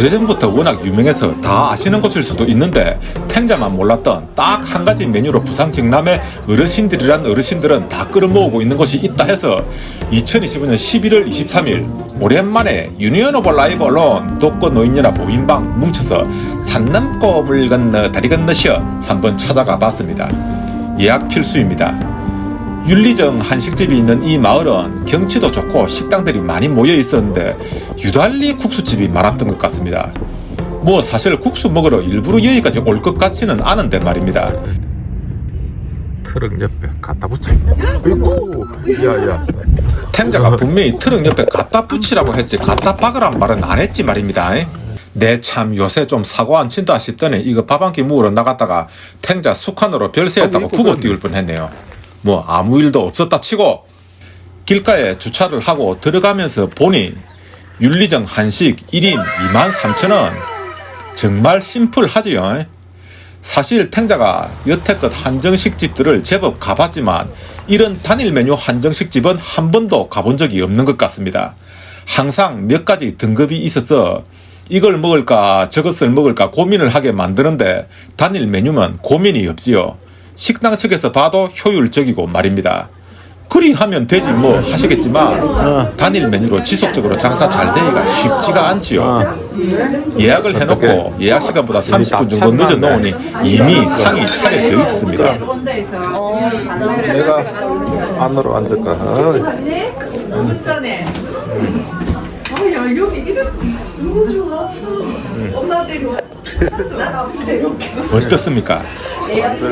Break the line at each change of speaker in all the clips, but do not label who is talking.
오래전부터 워낙 유명해서 다 아시는 곳일 수도 있는데 탱자만 몰랐던 딱 한 가지 메뉴로 부산 경남의 어르신들이란 어르신들은 다 끌어모으고 있는 곳이 있다 해서 2025년 11월 23일 오랜만에 유니언 오브 언론 독거 노인연합 5인방 뭉쳐서 산 넘고 물 건너 다리 건너셔 한번 찾아가 봤습니다. 예약 필수입니다. 윤리정 한식집이 있는 이 마을은 경치도 좋고 식당들이 많이 모여 있었는데 유달리 국수집이 많았던 것 같습니다. 뭐 사실 국수 먹으러 일부러 여기까지 올 것 같지는 않은데 말입니다.
트럭 옆에 갖다 붙여. 아이고, 야야.
탱자가 분명히 트럭 옆에 갖다 붙이라고 했지 갖다 박으란 말은 안 했지 말입니다. 내참 요새 좀 사고 안 친다 싶더니 이거 밥 한끼 먹으러 나갔다가 탱자 숙한으로 별세했다고 구고 띄울 뻔했네요. 뭐 아무 일도 없었다 치고 길가에 주차를 하고 들어가면서 보니 윤리정 한식 1인 23,000원 정말 심플하지요. 사실 탱자가 여태껏 한정식 집들을 제법 가봤지만 이런 단일 메뉴 한정식 집은 한 번도 가본 적이 없는 것 같습니다. 항상 몇 가지 등급이 있어서 이걸 먹을까 저것을 먹을까 고민을 하게 만드는데 단일 메뉴면 고민이 없지요. 식당 측에서 봐도 효율적이고 말입니다. 그리 하면 되지 뭐 하시겠지만 단일 메뉴로 지속적으로 장사 잘 되기가 쉽지가 않지요. 예약을 해놓고 예약 시간보다 30분 정도 늦어 놓으니 이미 상이 차려져 있습니다.
내가 안으로 앉을까? 어이,
운 너무 좋아. 엄마 데려와. 나 없이 데려올게.
어떻습니까?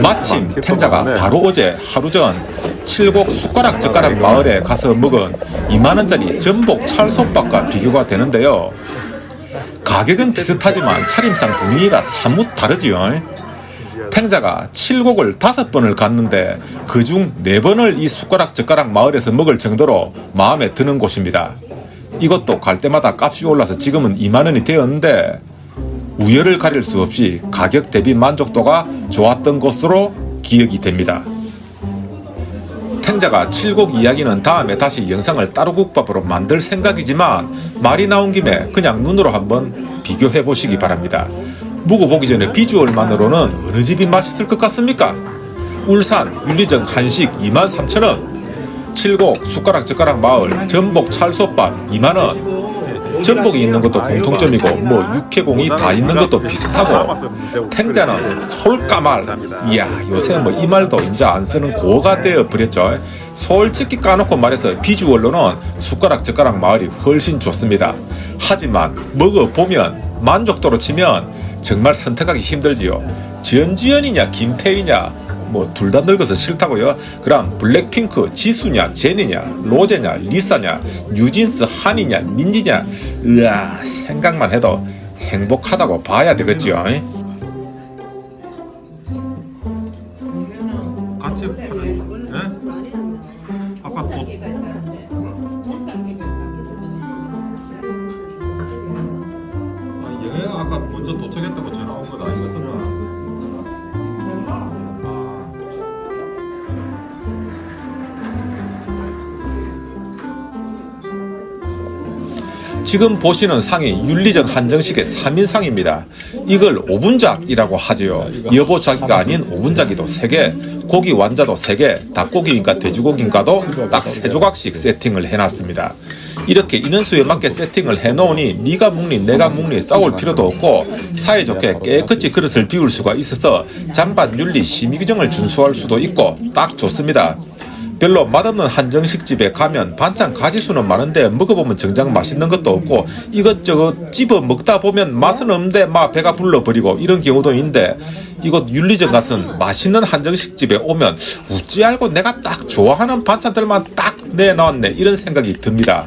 마침 탱자가 바로 어제 하루 전 칠곡 숟가락 젓가락 마을에 가서 먹은 2만원짜리 전복 찰솥밥과 비교가 되는데요. 가격은 비슷하지만 차림상 분위기가 사뭇 다르지요. 탱자가 칠곡을 다섯 번을 갔는데 그중 네 번을 이 숟가락 젓가락 마을에서 먹을 정도로 마음에 드는 곳입니다. 이것도 갈 때마다 값이 올라서 지금은 2만 원이 되었는데 우열을 가릴 수 없이 가격 대비 만족도가 좋았던 것으로 기억이 됩니다. 탱자가 칠곡 이야기는 다음에 다시 영상을 따로 국밥으로 만들 생각이지만 말이 나온 김에 그냥 눈으로 한번 비교해 보시기 바랍니다. 묵어보기 전에 비주얼만으로는 어느 집이 맛있을 것 같습니까? 울산 윤리정 한식 23,000원 칠곡 숟가락 젓가락 마을 전복 찰솥밥 2만원. 전복이 있는 것도 공통점이고 뭐 육해공이 다 있는 것도 비슷하고 탱자는 솔까말. 이야 요새 뭐 이 말도 이제 안 쓰는 고가 되어 버렸죠. 솔직히 까놓고 말해서 비주얼로는 숟가락 젓가락 마을이 훨씬 좋습니다. 하지만 먹어보면 만족도로 치면 정말 선택하기 힘들지요. 전지현이냐 김태희냐 뭐 둘 다 늙어서 싫다고요? 그럼 블랙핑크 지수냐 제니냐 로제냐 리사냐 뉴진스 한이냐 민지냐? 으아 생각만 해도 행복하다고 봐야 되겠지요
또 아, 아까 먼저 도착했다고
지금 보시는 상이 윤리적 한정식의 3인상입니다. 이걸 오분작이라고 하지요. 여보자기가 아닌 오분자기도 3개, 고기 완자도 3개, 닭고기인가 돼지고기인가도 딱 3조각씩 세팅을 해놨습니다. 이렇게 인원수에 맞게 세팅을 해놓으니 네가 먹니 내가 먹니 싸울 필요도 없고 사이좋게 깨끗이 그릇을 비울 수가 있어서 잔반 윤리 심의 규정을 준수할 수도 있고 딱 좋습니다. 별로 맛없는 한정식 집에 가면 반찬 가지수는 많은데 먹어보면 정작 맛있는 것도 없고 이것저것 집어 먹다 보면 맛은 없는데 막 배가 불러버리고 이런 경우도 있는데 이곳 윤리점 같은 맛있는 한정식 집에 오면 웃지 알고 내가 딱 좋아하는 반찬들만 딱 내놨네 이런 생각이 듭니다.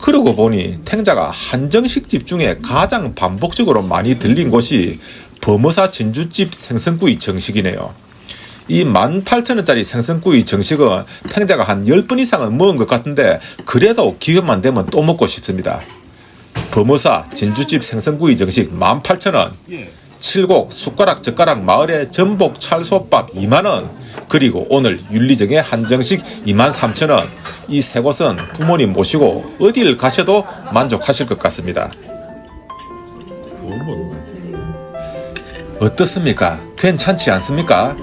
그러고 보니 탱자가 한정식 집 중에 가장 반복적으로 많이 들린 곳이 범어사 진주집 생선구이 정식이네요. 이 18,000원짜리 생선구이 정식은 탱자가 한 10번 이상은 먹은 것 같은데 그래도 기회만 되면 또 먹고 싶습니다. 범어사 진주집 생선구이 정식 18,000원 칠곡 숟가락 젓가락 마을의 전복 찰솥밥 2만원 그리고 오늘 윤리정의 한정식 23,000원 이 세 곳은 부모님 모시고 어딜 가셔도 만족하실 것 같습니다. 어떻습니까? 괜찮지 않습니까?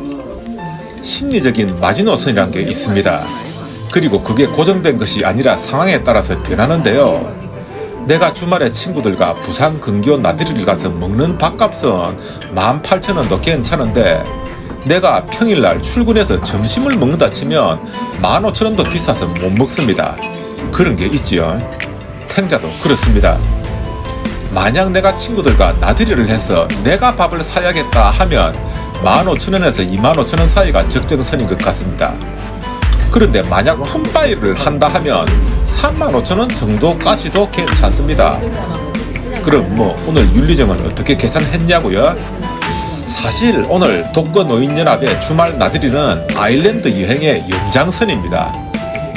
심리적인 마지노선이란 게 있습니다. 그리고 그게 고정된 것이 아니라 상황에 따라서 변하는데요. 내가 주말에 친구들과 부산 근교 나들이를 가서 먹는 밥값은 18,000원도 괜찮은데 내가 평일날 출근해서 점심을 먹는다 치면 15,000원도 비싸서 못 먹습니다. 그런 게 있지요. 탱자도 그렇습니다. 만약 내가 친구들과 나들이를 해서 내가 밥을 사야겠다 하면 15,000원에서 25,000원 사이가 적정선인 것 같습니다. 그런데 만약 품바이를 한다 하면 35,000원 정도까지도 괜찮습니다. 그럼 뭐 오늘 윤리정은 어떻게 계산했냐고요? 사실 오늘 독거노인연합의 주말 나들이는 아일랜드 여행의 연장선입니다.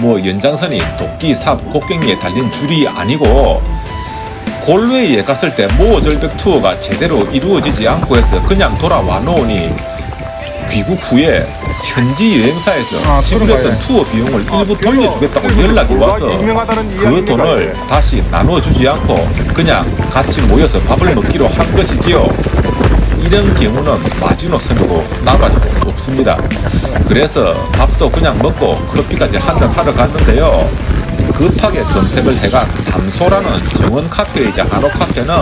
뭐 연장선이 도끼, 삽, 곡괭이에 달린 줄이 아니고 골웨이에 갔을 때 모어절벽 투어가 제대로 이루어지지 않고 해서 그냥 돌아와 놓으니 귀국 후에 현지 여행사에서
아,
지불했던
그런가요?
투어 비용을
아,
일부 돌려주겠다고 연락이 와서
유명하다는
그 돈을. 다시 나눠주지 않고 그냥 같이 모여서 밥을 먹기로 한 것이지요. 이런 경우는 마지노선이고 나발이고 없습니다. 그래서 밥도 그냥 먹고 커피까지 한잔 하러 갔는데요. 급하게 검색을 해간 담소라는 정원 카페이자 한옥 카페는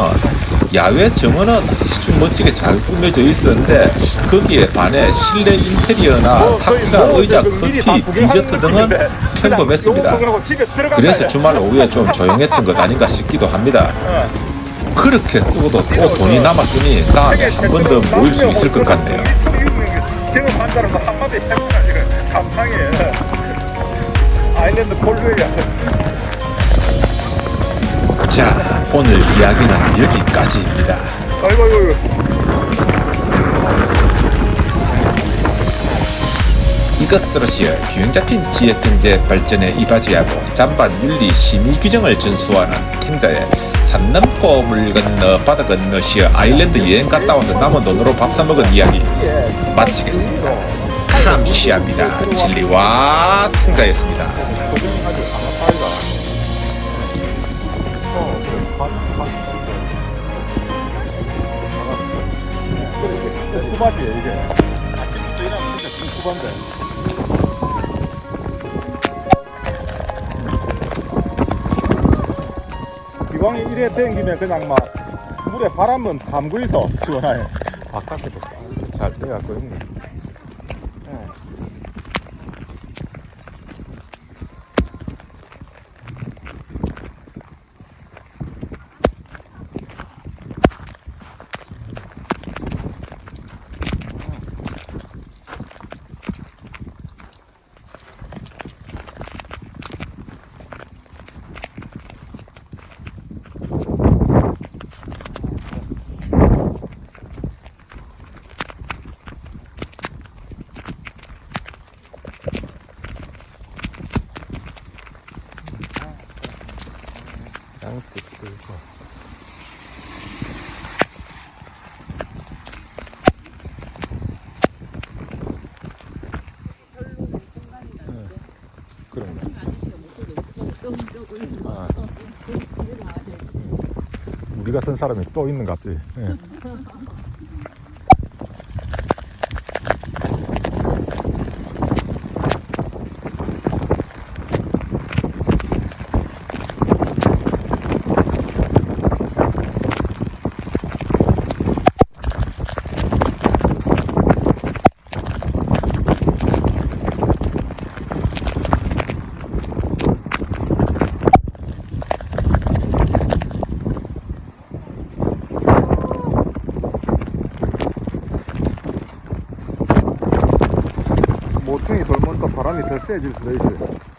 야외 정원은 아주 멋지게 잘 꾸며져 있었는데 거기에 반해 실내 인테리어나
뭐 거의
탁자,
뭐
의자, 커피, 디저트 등은 평범했습니다. 그래서 주말 오후에 좀 조용했던 것 아닌가 싶기도 합니다. 그렇게 쓰고도 또 돈이 남았으니 다음에 한 번 더 모일 수 있을 것 같네요.
경험한 사람도 한마디 해보나 지금 감상해. 아일랜드 골드웨이 가서
자, 오늘 이야기는 여기까지입니다.
아이고 아이고 아이고.
이것으로시어 균형 잡힌 지역 경제 발전에 이바지하고 잔반 윤리 심의 규정을 준수하는 탱자의 산 넘고 물 건너 바다 건너 시어 아일랜드 여행 갔다 와서 남은 돈으로 밥 사 먹은 이야기 마치겠습니다. 감시합니다. 진리와 탱자였습니다.
후바지 이게. 아침부터 일하면 진짜 후반데. 기왕에 이래 댕기면 그냥 막 물에 바람은 있어 시원하게. 바깥에도 잘 돼갖고 형님. 양뜻도 있고. 그런가. 아. 우리 같은 사람이 또 있는 갑지. 예. 모퉁이 돌면 또 바람이 더 세질 수도 있어요.